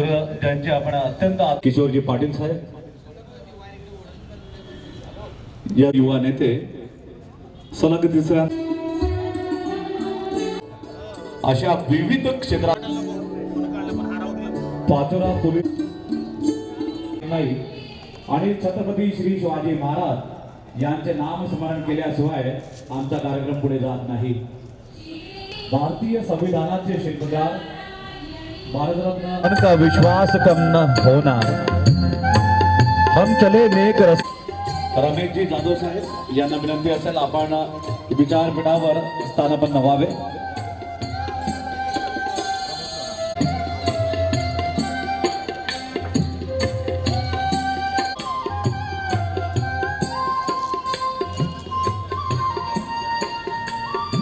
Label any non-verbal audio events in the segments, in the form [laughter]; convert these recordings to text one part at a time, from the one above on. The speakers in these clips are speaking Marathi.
तर त्यांचे आपण अत्यंत किशोरजी पाटील साहेब या युवा नेते सलग तिसऱ्या अशा विविध क्षेत्रात पाचोरा पोलीस नाही. आणि छत्रपती श्री शिवाजी महाराज यांचे नामस्मरण केल्याशिवाय आमचा कार्यक्रम पुढे जात नाही. भारतीय संविधानाचे शिल्पकार भारतरत्न का विश्वास कम न होना। हम चले नेक रस रमेशजी जाधव साहेब, यांना विनंती असेल। आपण विचारपीठावर स्थानापन्न व्हावे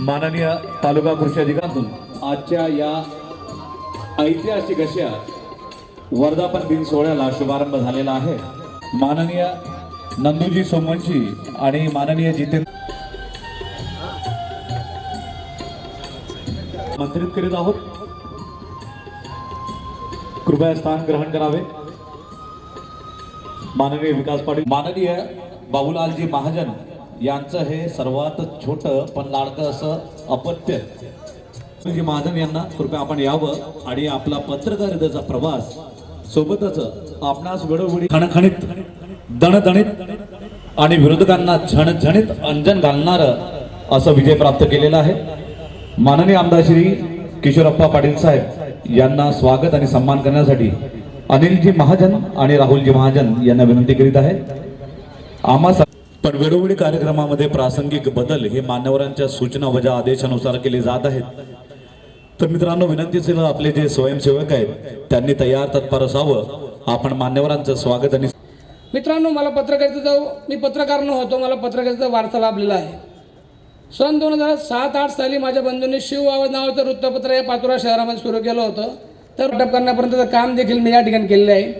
माननीय तालुका कृषी आजच्या या ऐतिहासिक अशा वर्धापन दिन सोहळ्याला शुभारंभ झालेला आहे. माननीय नंदूजी सोमवंशी आणि माननीय जितेंद्र मंत्रित करीत आहोत. कृपया स्थान ग्रहण करावे. माननीय विकास पाटील माननीय बाबूलालजी महाजन यांचं हे सर्वात छोट पण लाडकं असं अपत्य जी महाजन यांना कृपया आपण यावं आणि आपला पत्रकारितेचा प्रवास सोबतच आपणास वेळोवेळी खणखणीत दणदणीत आणि विरोधकांना झणझणीत अंजन घालणार असं विजय प्राप्त केलेला आहे. माननीय आमदार श्री किशोरप्पा पाटील साहेब यांना स्वागत आणि सन्मान करण्यासाठी अनिलजी महाजन आणि राहुलजी महाजन यांना विनंती करीत आहे. आम्हा पण वेळोवेळी कार्यक्रमामध्ये प्रासंगिक बदल हे मान्यवरांच्या सूचना वजा आदेशानुसार केले जात आहेत तर मित्रांनो विनंती असेल आपले जे स्वयंसेवक आहेत त्यांनी तयार तत्पर असावं. आपण मान्यवरांचं स्वागत आणि मित्रांनो मला पत्रकारितेचा मी पत्रकार न होतो मला पत्रकारितेचा वारसा लाभलेला आहे. सन दोन हजार सात आठ साली माझ्या बंधूंनी शिव आवाज नावाचं वृत्तपत्र या पाचोरा शहरामध्ये सुरू केलं होतं. तर वाटप करण्यापर्यंतचं काम देखील मी या ठिकाणी केलेलं आहे.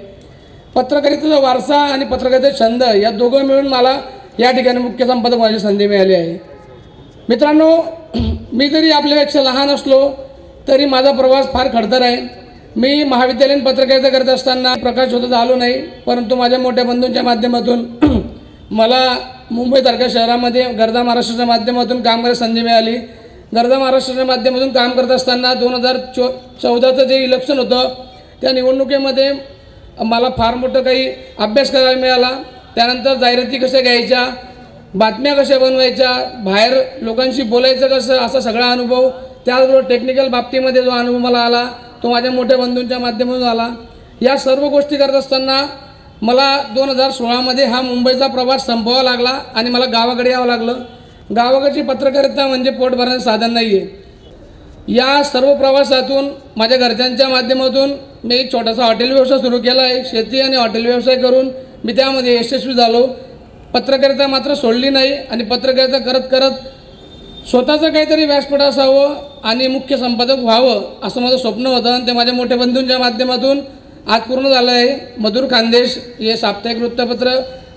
पत्रकारितेचा वारसा आणि पत्रकारितेचा छंद या दोघं मिळून मला या ठिकाणी मुख्य संपादक माझी संधी मिळाली आहे. मित्रांनो [clears throat] मी जरी आपल्यापेक्षा लहान असलो तरी माझा प्रवास फार खडतर आहे. मी महाविद्यालयीन पत्रकारिता करत असताना प्रकाश होतच आलो नाही परंतु माझ्या मोठ्या बंधूंच्या माध्यमातून मला मुंबईसारख्या शहरामध्ये गरदा महाराष्ट्राच्या माध्यमातून काम करायची संधी मिळाली. गरदा महाराष्ट्राच्या माध्यमातून काम करत असताना दोन हजार चो चौदाचं जे इलेक्शन होतं त्या निवडणुकीमध्ये मला फार मोठं काही अभ्यास करायला मिळाला. त्यानंतर जाहिराती कशा घ्यायच्या बातम्या कशा बनवायच्या बाहेर लोकांशी बोलायचं कसं असा सगळा अनुभव त्याचबरोबर टेक्निकल बाबतीमध्ये जो अनुभव मला आला तो माझ्या मोठ्या बंधूंच्या माध्यमातून आला. या सर्व गोष्टी करत असताना मला दोन हजार सोळामध्ये हा मुंबईचा प्रवास संपवावा लागला आणि मला गावाकडे यावं लागलं. गावाकडची पत्रकारिता म्हणजे पोट भरण्याचं साधन नाही आहे या सर्व प्रवासातून माझ्या घरच्यांच्या माध्यमातून मी एक छोटासा हॉटेल व्यवसाय सुरू केला आहे. शेती आणि हॉटेल व्यवसाय करून मी त्यामध्ये यशस्वी झालो. पत्रकारिता मात्र सोडली नाही आणि पत्रकारिता करत करत स्वतःचं काहीतरी व्यासपीठ असावं आणि मुख्य संपादक व्हावं असं माझं स्वप्न होतं आणि ते माझ्या मोठ्या बंधूंच्या माध्यमातून आज पूर्ण झालं आहे. मधुर खानदेश हे साप्ताहिक वृत्तपत्र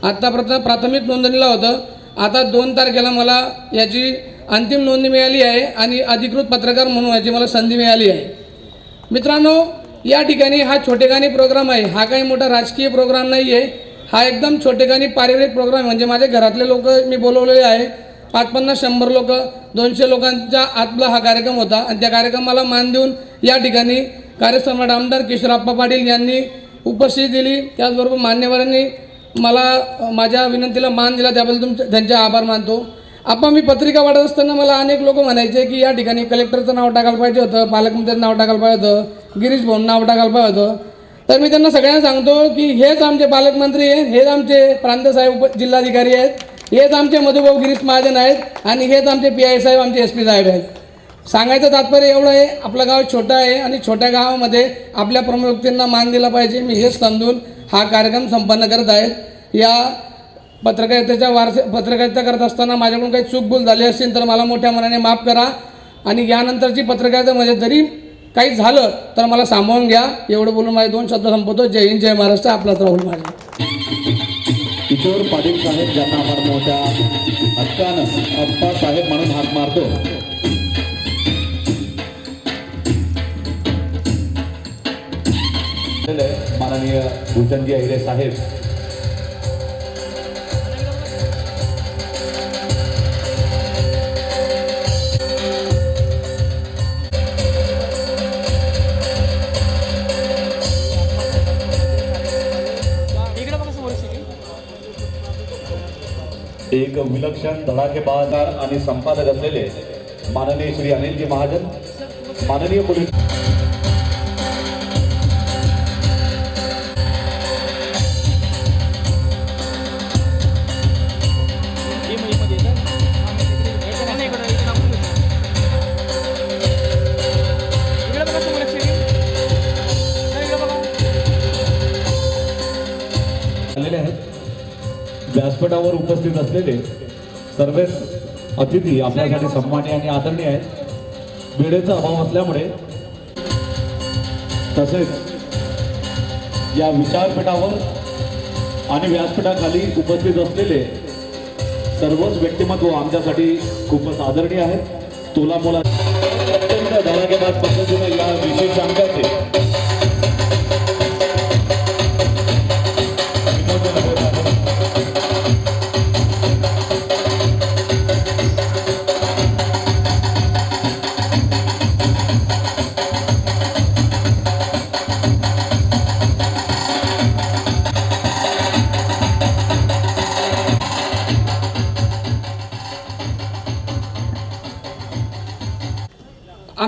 आत्तापर्यंत प्राथमिक नोंदणीला होतं. आता दोन तारखेला मला याची अंतिम नोंदणी मिळाली आहे आणि अधिकृत पत्रकार म्हणून याची मला संधी मिळाली आहे. मित्रांनो या ठिकाणी हा छोटेखानी प्रोग्राम आहे. हा काही मोठा राजकीय प्रोग्राम नाही आहे हा एकदम छोटेखानी पारिवारिक प्रोग्राम म्हणजे माझ्या घरातले लोक मी बोलवलेले आहे. पाच पन्नास शंभर लोक दोनशे लोकांच्या आतला हा कार्यक्रम होता. आणि त्या कार्यक्रमाला मान देऊन या ठिकाणी कार्यसम्राट आमदार किशोरप्पा पाटील यांनी उपस्थिती दिली. त्याचबरोबर मान्यवरांनी मला माझ्या विनंतीला मान दिला. त्याबद्दल तुमचे त्यांचे आभार मानतो. आपण मी पत्रिका वाटत असताना मला अनेक लोक म्हणायचे की या ठिकाणी कलेक्टरचं नाव टाकायला पाहिजे होतं पालकमंत्र्यांचं नाव टाकायला पाहिजे होतं गिरीश भाऊन नाव टाकायला पाहिजे होतं. तर मी त्यांना सगळ्यांना सांगतो की हेच आमचे पालकमंत्री आहेत हेच आमचे प्रांतसाहेब उप जिल्हाधिकारी आहेत. हेच आमचे मधुभाऊ गिरीश महाजन आहेत आणि हेच आमचे पी आय साहेब आमचे एस पी साहेब आहेत. सांगायचं तात्पर्य एवढं आहे आपलं गाव छोटं आहे आणि छोट्या गावामध्ये आपल्या प्रमुख व्यक्तींना मान दिला पाहिजे. मी हेच समजून हा कार्यक्रम संपन्न करत आहेत या पत्रकारितेच्या वारसे पत्रकारिता करत असताना माझ्याकडून काही चूकभूल झाली असेल तर मला मोठ्या मनाने माफ करा आणि यानंतरची पत्रकारिता म्हणजे जरी काही झालं तर मला सांभाळून घ्या. एवढं बोलून माझे दोन शब्द संपवतो. जय हिंद जय महाराष्ट्र. आपलाच राहुल माझे किशोर पाटील साहेब ज्यांना आपण मोठ्या हक्कानं अप्पा साहेब म्हणून हात मारतो. माननीय भूषणजी अहिरे साहेब एक विलक्षण धडाकेबाजार आणि संपादक असलेले माननीय श्री अनिलजी महाजन माननीय पोलीस व्यासपीठावर उपस्थित असलेले सर्वच अतिथी आपल्यासाठी सन्मानी आणि आदरणीय आहेत. वेळेचा अभाव असल्यामुळे तसेच या विचारपीठावर आणि व्यासपीठाखाली उपस्थित असलेले सर्वच व्यक्तिमत्व आमच्यासाठी खूपच आदरणीय आहेत. तोला मुला अत्यंत धडाकेबाज पद्धतीने या विशेष अंकाचे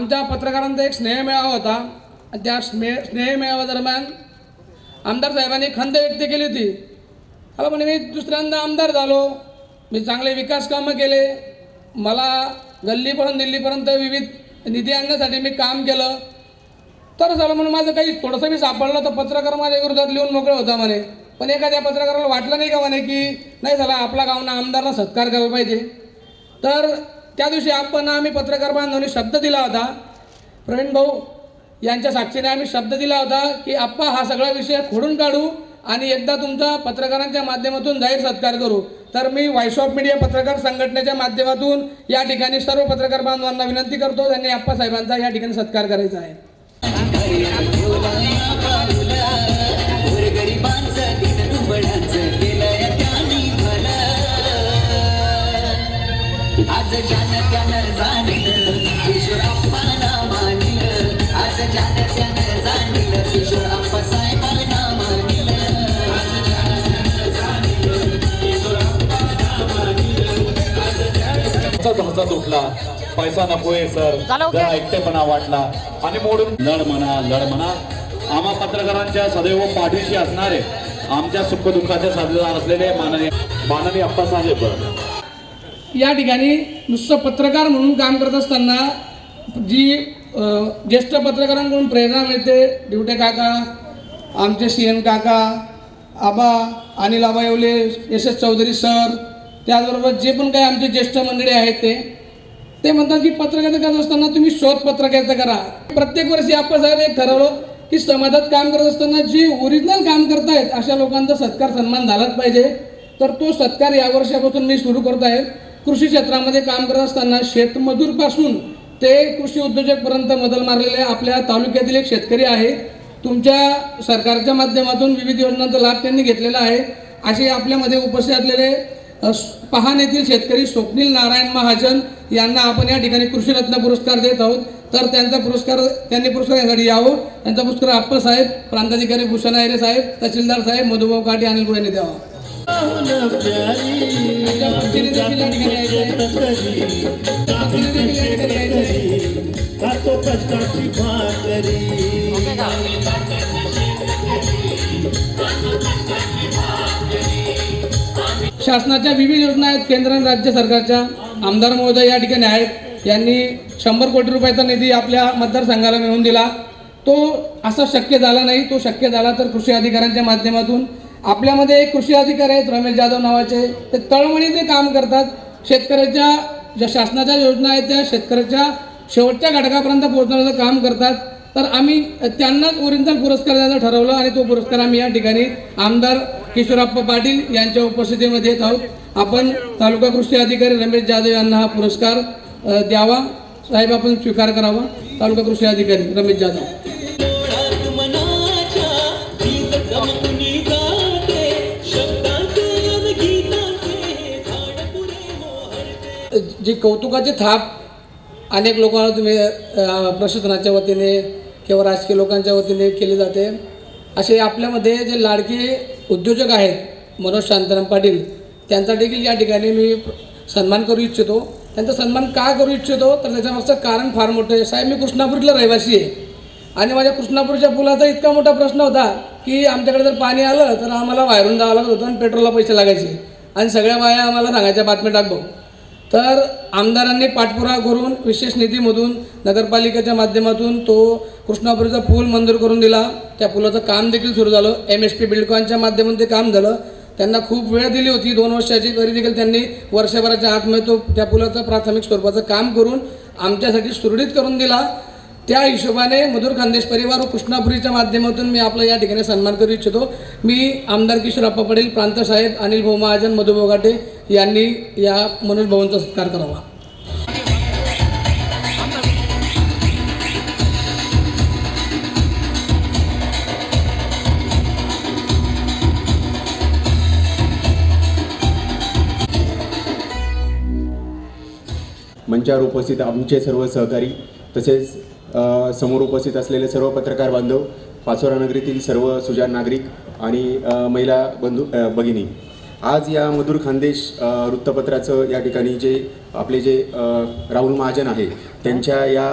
आमच्या पत्रकारांचा एक स्नेहमेळावा होता. आणि त्या स्नेह स्नेहमेळाव्यादरम्यान आमदार साहेबांनी खंत व्यक्त केली होती. अला म्हणे मी दुसऱ्यांदा आमदार झालो. मी चांगले विकास कामं केले. मला गल्लीपासून दिल्लीपर्यंत विविध निधी आणण्यासाठी मी काम केलं. तर झालं म्हणून माझं काही थोडंसं मी सापडलं तर पत्रकार माझ्या विरोधात लिहून मोकळं होता म्हणे. पण एखाद्या पत्रकाराला वाटलं नाही का म्हणे की नाही झाला आपला गावना आमदारला सत्कार करायला पाहिजे. तर त्या दिवशी आपण आम्ही पत्रकार बांधवांनी शब्द दिला होता. प्रवीण भाऊ यांच्या साक्षीने आम्ही शब्द दिला होता की आप्पा हा सगळा विषय खोडून काढू आणि एकदा तुमचा पत्रकारांच्या माध्यमातून जाहीर सत्कार करू. तर मी व्हॉइस ऑफ मीडिया पत्रकार संघटनेच्या माध्यमातून या ठिकाणी सर्व पत्रकार बांधवांना विनंती करतो त्यांनी आप्पा साहेबांचा या ठिकाणी सत्कार करायचा आहे. आज ज्यानं त्यानं जाणलं. किशोरप्पांना मानलं. आज ज्यानं त्यानं जाणलं. किशोरप्पा साहेबांना मानलं. हसत हसत उठला पैसा नकोय सर? जरा एकटेपणा वाटला. आणि मोडून लढ म्हणा लढ म्हणा. आम्हा पत्रकारांच्या सदैव पाठीशी असणारे आमच्या सुखदुःखाचे साथीदार असलेले माननीय माननीय अप्पासाहेब या ठिकाणी नुसतं पत्रकार म्हणून काम करत असताना जी ज्येष्ठ पत्रकारांकडून प्रेरणा मिळते डिवटे काका आमचे सी एन काका आबा अनिल आबा Yewale S S Chaudhari sir त्याचबरोबर जे पण काही आमचे ज्येष्ठ मंडळी आहेत ते ते म्हणतात की पत्रकारिता करत असताना तुम्ही शोध पत्रकारिता करा. प्रत्येक वर्षी आपण साहेब एक ठरवलं की समाजात काम करत असताना जे ओरिजिनल काम करतायत अशा लोकांचा सत्कार सन्मान झालाच पाहिजे. तर तो सत्कार या वर्षापासून मी सुरू करत आहे. कृषी क्षेत्रामध्ये काम करत असताना शेतमजूरपासून ते कृषी उद्योजकपर्यंत मदल मारलेले आपल्या तालुक्यातील एक शेतकरी आहे. तुमच्या सरकारच्या माध्यमातून विविध योजनांचा लाभ त्यांनी घेतलेला आहे. असे आपल्यामध्ये उपस्थित असलेले अ, पहाण येथील शेतकरी स्वप्नील नारायण महाजन यांना आपण या ठिकाणी कृषीरत्न पुरस्कार देत आहोत. तर त्यांचा पुरस्कार त्यांनी पुरस्कार यासाठी यावं. त्यांचा पुरस्कार अप्पा साहेब प्रांताधिकारी भूषण आयरे साहेब तहसीलदार साहेब मधुभाऊ काटे अनिल यांनी द्यावा. कष्टाची भाकरी शासनाच्या विविध योजना आहेत केंद्र आणि राज्य सरकारच्या. आमदार महोदय या ठिकाणी आहेत. यांनी शंभर कोटी रुपयाचा निधी आपल्या मतदारसंघाला मिळवून दिला. तो असा शक्य झाला नाही. तो शक्य झाला तर कृषी अधिकाऱ्यांच्या माध्यमातून आपल्यामध्ये एक कृषी अधिकारी आहेत रमेश जाधव नावाचे. ते तळमळीने काम करतात. शेतकऱ्याच्या ज्या शासनाच्या योजना आहेत त्या शेतकऱ्याच्या शेवटच्या घटकापर्यंत पोहोचवण्याचं काम करतात. तर आम्ही त्यांनाच ओरिजिनल पुरस्कार द्यायचं ठरवलं आणि तो पुरस्कार आम्ही या ठिकाणी आमदार किशोरप्पा पाटील यांच्या उपस्थितीमध्ये येत आहोत. आपण तालुका कृषी अधिकारी रमेश जाधव यांना हा पुरस्कार द्यावा. साहेब आपण स्वीकार करावा. तालुका कृषी अधिकारी रमेश जाधव. जी कौतुकाची थाप अनेक लोकांना तुम्ही प्रशासनाच्या वतीने किंवा राजकीय लोकांच्या वतीने केली जाते. असे आपल्यामध्ये जे लाडके उद्योजक आहेत मनोज शांताराम पाटील त्यांचा देखील या ठिकाणी मी सन्मान करू इच्छितो. त्यांचा सन्मान का करू इच्छितो? तर त्याच्यामागचं कारण फार मोठं आहे. साहेब मी कृष्णापूरला रहिवासी आहे. आणि माझ्या कृष्णापूरच्या पुलाचा इतका मोठा प्रश्न होता की आमच्याकडे जर पाणी आलं तर आम्हाला बाहेरून जावं लागत होतं आणि पेट्रोलला पैसे लागायचे. आणि सगळ्या बाया आम्हाला सांगायच्या बातम्या टाकतो. तर आमदारांनी पाठपुरावा करून विशेष निधीमधून नगरपालिकेच्या माध्यमातून तो कृष्णापुरीचा पूल मंजूर करून दिला. त्या पुलाचं काम देखील सुरू झालं. एम एस पी बिल्डकॉनच्या माध्यमातून ते काम झालं. त्यांना खूप वेळ दिली होती. दोन वर्षाची तरी देखील त्यांनी वर्षभराच्या आतमध्ये तो त्या पुलाचं प्राथमिक स्वरूपाचं काम करून आमच्यासाठी सुरळीत करून दिला. त्या हिशोबाने मधुर खानदेश परिवार व कृष्णापुरीच्या माध्यमातून मी आपला या ठिकाणी सन्मान करू इच्छितो. मी आमदार किशोरप्पा पटेल प्रांतसाहेब अनिल भाऊ महाजन मधु बोगाटे यांनी या मनोज भवनचा सत्कार करावा. मंचावर उपस्थित आमचे सर्व सहकारी तसेच समोर उपस्थित असलेले सर्व पत्रकार बांधव पाचोरा नगरीतील सर्व सुजाण नागरिक आणि महिला बंधू भगिनी. आज या मधुर खानदेश वृत्तपत्राचं या ठिकाणी जे आपले जे राहुल महाजन आहे त्यांच्या या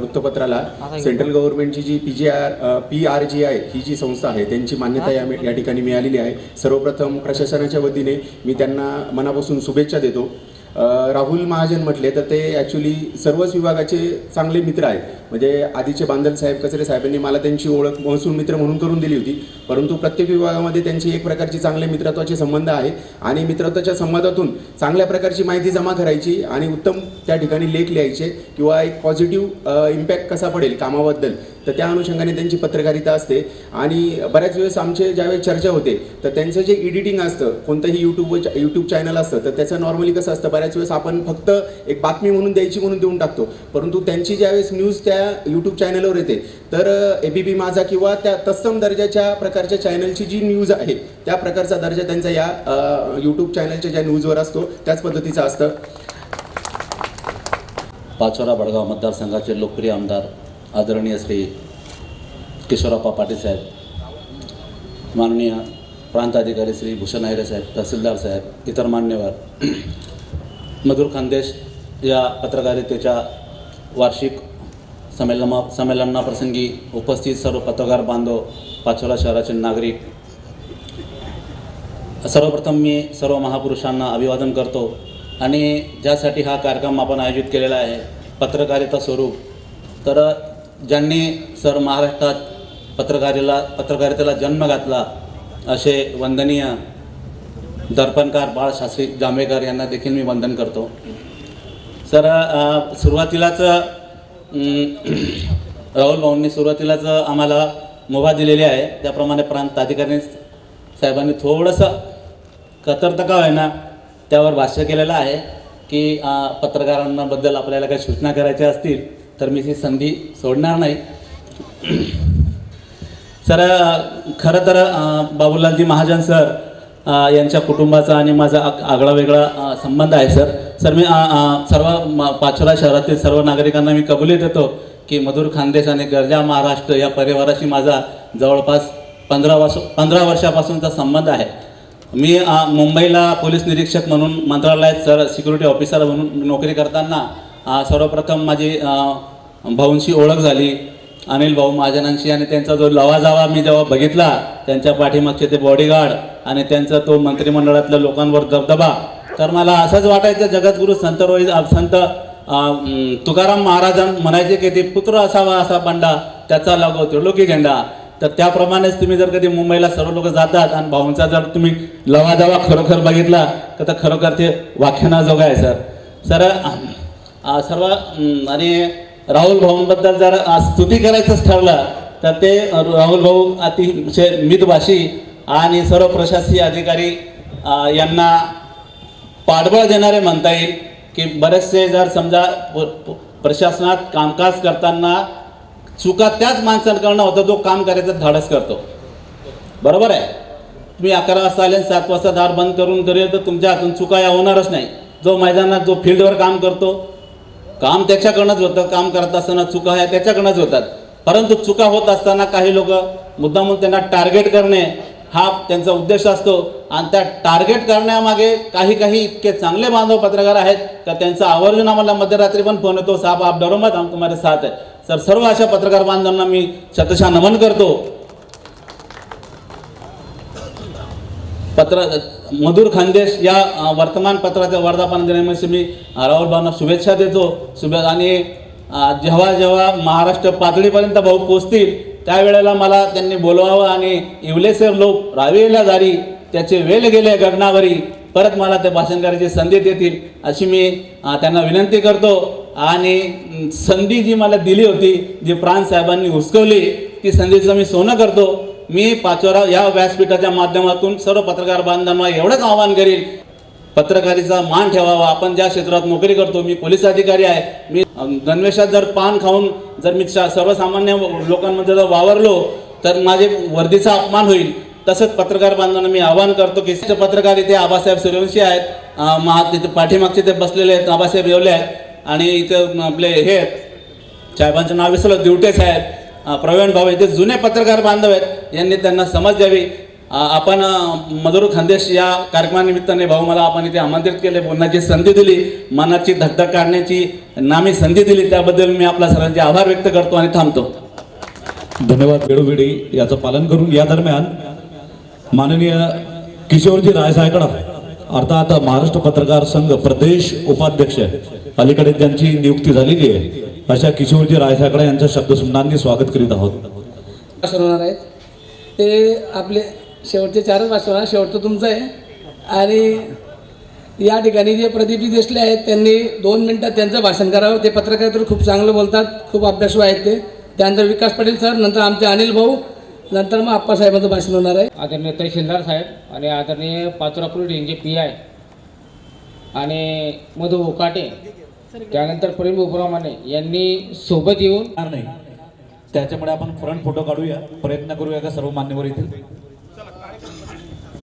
वृत्तपत्राला central गव्हर्नमेंटची G P G R P R G I ही जी संस्था आहे त्यांची मान्यता या या ठिकाणी मिळालेली आहे. सर्वप्रथम प्रशासनाच्या वतीने मी त्यांना मनापासून शुभेच्छा देतो. राहुल महाजन म्हटले तर ते ॲक्च्युली सर्वच विभागाचे चांगले मित्र आहेत. म्हणजे आधीचे बांधल साहेब कचरे साहेबांनी मला त्यांची ओळख महसूल मित्र म्हणून करून दिली होती. परंतु प्रत्येक विभागामध्ये त्यांची एक प्रकारची चांगले मित्रत्वाचे संबंध आहे आणि मित्रत्वाच्या संबंधातून चांगल्या प्रकारची माहिती जमा करायची आणि उत्तम त्या ठिकाणी लेख लिहायचे किंवा एक पॉझिटिव्ह इम्पॅक्ट कसा पडेल कामाबद्दल. तर त्या अनुषंगाने त्यांची पत्रकारिता असते. आणि बऱ्याच वेळेस आमचे ज्यावेळेस चर्चा होते तर त्यांचं जे एडिटिंग असतं कोणतंही यूट्यूब यूट्यूब चॅनल असतं तर त्याचं नॉर्मली कसं असतं बऱ्याच वेळेस आपण फक्त एक बातमी म्हणून द्यायची म्हणून देऊन टाकतो. परंतु त्यांची ज्यावेळेस न्यूज त्या यूट्यूब चॅनलवर येते तर ए बी पी माझा किंवा त्या तत्सम दर्जाच्या प्रकारच्या चॅनलची जी न्यूज आहे त्या प्रकारचा दर्जा त्यांचा या यूट्यूब चॅनलच्या ज्या न्यूजवर असतो त्याच पद्धतीचा असतं. पाचोरा बडगाव मतदारसंघाचे लोकप्रिय आमदार आदरणीय श्री किशोरप्पा पाटील साहेब माननीय प्रांताधिकारी श्री भूषण आहिरे साहेब तहसीलदार साहेब इतर मान्यवर [clears throat] मधुर खानदेश या पत्रकारितेच्या वार्षिक संमेलना संमेलनाप्रसंगी उपस्थित सर्व पत्रकार बांधव पाचोरा शहराचे नागरिक सर्वप्रथम मी सर्व महापुरुषांना अभिवादन करतो आणि ज्यासाठी हा कार्यक्रम आपण आयोजित केलेला आहे पत्रकारिता स्वरूप तर ज्यांनी सर महाराष्ट्रात पत्रकारिला पत्रकारितेला जन्म घातला असे वंदनीय दर्पणकार बाळशास्त्री जांभेकर यांना देखील मी वंदन करतो. सर सुरुवातीलाच राहुल भाऊंनी सुरुवातीलाच आम्हाला मुभा दिलेली आहे. त्याप्रमाणे प्रांत अधिकारी साहेबांनी थोडंसं कतरतका आहे ना त्यावर भाष्य केलेलं आहे की पत्रकारांबद्दल आपल्याला काही सूचना करायच्या असतील तर मी ही संधी सोडणार नाही. सर खरं तर बाबूलालजी महाजन सर यांच्या कुटुंबाचा आणि माझा आगळा वेगळा संबंध आहे सर. सर मी सर्व पाचोरा शहरातील सर्व नागरिकांना मी कबुली देतो की मधुर खानदेश आणि गर्जा महाराष्ट्र या परिवाराशी माझा जवळपास पंधरा वर्ष पंधरा वर्षापासूनचा संबंध आहे. मी मुंबईला पोलीस निरीक्षक म्हणून मंत्रालयात सर सिक्युरिटी ऑफिसर म्हणून नोकरी करताना सर्वप्रथम माझी भाऊंशी ओळख झाली. अनिल भाऊ महाजनांशी आणि त्यांचा जो लवाजावा मी जेव्हा बघितला त्यांच्या पाठीमागचे ते बॉडीगार्ड आणि त्यांचा तो मंत्रिमंडळातल्या लोकांवर दबदबा. तर मला असंच वाटायचं जगद्गुरू संत रोहित संत तुकाराम महाराजां म्हणायचे की ते पुत्र असावा असा बंडा त्याचा लागो त्रिलोकी झेंडा. तर त्याप्रमाणेच तुम्ही जर कधी मुंबईला सर्व लोक जातात आणि भाऊंचा जर तुम्ही लवाजावा खरोखर बघितला तर खरोखर ते व्याख्यानाजोगा आहे सर. सर सर्व आणि राहुल भाऊंबद्दल जर स्तुती करायचंच ठरलं तर ते राहुल भाऊ अतिशय म्हणजे मितभाषी आणि सर्व प्रशासकीय अधिकारी यांना पाठबळ देणारे म्हणता येईल की बरेचसे जर समजा प- प्रशासनात कामकाज करताना चुका त्याच माणसांकडनं होतं जो काम करायचं धाडस करतो. बरोबर आहे? तुम्ही अकरा वाजता आले सात वाजता दार बंद करून करेल तर तुमच्या हातून चुका या होणारच नाही. जो मैदानात जो फील्डवर काम करतो काम त्याच्याकडनंच होतं काम करत असताना चुका ह्या त्याच्याकडनंच होतात. परंतु चुका होत असताना काही लोक मुद्दामून त्यांना टार्गेट करणे हा त्यांचा उद्देश असतो. आणि त्या टार्गेट करण्यामागे काही काही इतके चांगले बांधव पत्रकार आहेत का त्यांचा आवर्जून आम्हाला मध्यरात्री पण फोन येतो. साहेब आप डरो मत हम साथ आहे सर सर्व अशा पत्रकार बांधवांना मी शतशा नमन करतो. पत्र मधुर खानदेश या वर्तमानपत्राच्या वर्धापन दिनामध्ये मी अ, राहुल शुभेच्छा देतो. शुभे आणि जेव्हा जेव्हा महाराष्ट्र पातळीपर्यंत भाऊ पोचतील त्यावेळेला मला त्यांनी बोलवावं आणि इवलेसेर लोक रावेला दारी त्याचे वेल गेले गगनावरी परत मला ते भाषण करायची संधी देतील अशी मी त्यांना विनंती करतो. आणि संधी जी मला दिली होती जी प्राण साहेबांनी हुसकवली ती संधीचं मी सोनं करतो. मी पाचोरा या व्यासपीठाच्या माध्यमातून सर्व पत्रकार बांधवांना एवढंच आवाहन करील पत्रकारीचा मान ठेवावा. आपण ज्या क्षेत्रात नोकरी करतो मी पोलीस अधिकारी आहे. मी गणवेशात जर पान खाऊन जर मी शा- सर्वसामान्य लोकांमध्ये जर वावरलो तर माझे वर्दीचा अपमान होईल. तसंच पत्रकार बांधवांना मी आवाहन करतो की पत्रकार इथे आबासाहेब सूर्यवंशी आहेत. महा तिथे पाठीमागचे ते बसलेले आहेत आबासाहेब येवले आहेत. आणि इथे आपले हे आहेत. साहेबांचं नाव विसरलं दिवटे साहेब प्रवीण भाऊ इथे जुने पत्रकार बांधव आहेत. यांनी त्यांना समज द्यावी. आपण मधुर खानदेश या कार्यक्रमानिमित्ताने भाऊ मला आपण इथे आमंत्रित केले बोलण्याची संधी दिली मनाची धगधग काढण्याची नामी संधी दिली त्याबद्दल मी आपला सर्वांचे आभार व्यक्त करतो आणि थांबतो. धन्यवाद वेळोवेळी. याचं पालन करून या दरम्यान माननीय किशोरजी रायसाहेकडा अर्थात महाराष्ट्र पत्रकार संघ प्रदेश उपाध्यक्ष अलीकडे ज्यांची नियुक्ती झालेली आहे. अशा किशोरजी रायसाहेकडा यांच्या शब्दसुमनांनी स्वागत करीत आहोत. भाषण होणार आहेत ते आपले शेवटचे चारच भाषण होणार शेवटचं तुमचं आहे. आणि या ठिकाणी जे प्रदीपजी देशले आहेत त्यांनी दोन मिनटात त्यांचं भाषण करावं. ते पत्रकार तर खूप चांगलं बोलतात खूप अभ्यासू आहेत ते. त्यानंतर विकास पाटील सर नंतर आमचे अनिल भाऊ नंतर मग आप्पासाहेबांचं भाषण होणार आहे. आदरणीय तहसीलदार साहेब आणि आदरणीय पाचोरा पोलीस यांचे पी आय आणि मधु उकाटे. त्यानंतर प्रेम उपरामाने यांनी सोबत येऊन नाही. त्याच्यामुळे आपण फ्रंट फोटो काढूया. प्रयत्न करूया का सर्व मान्यवर येतील?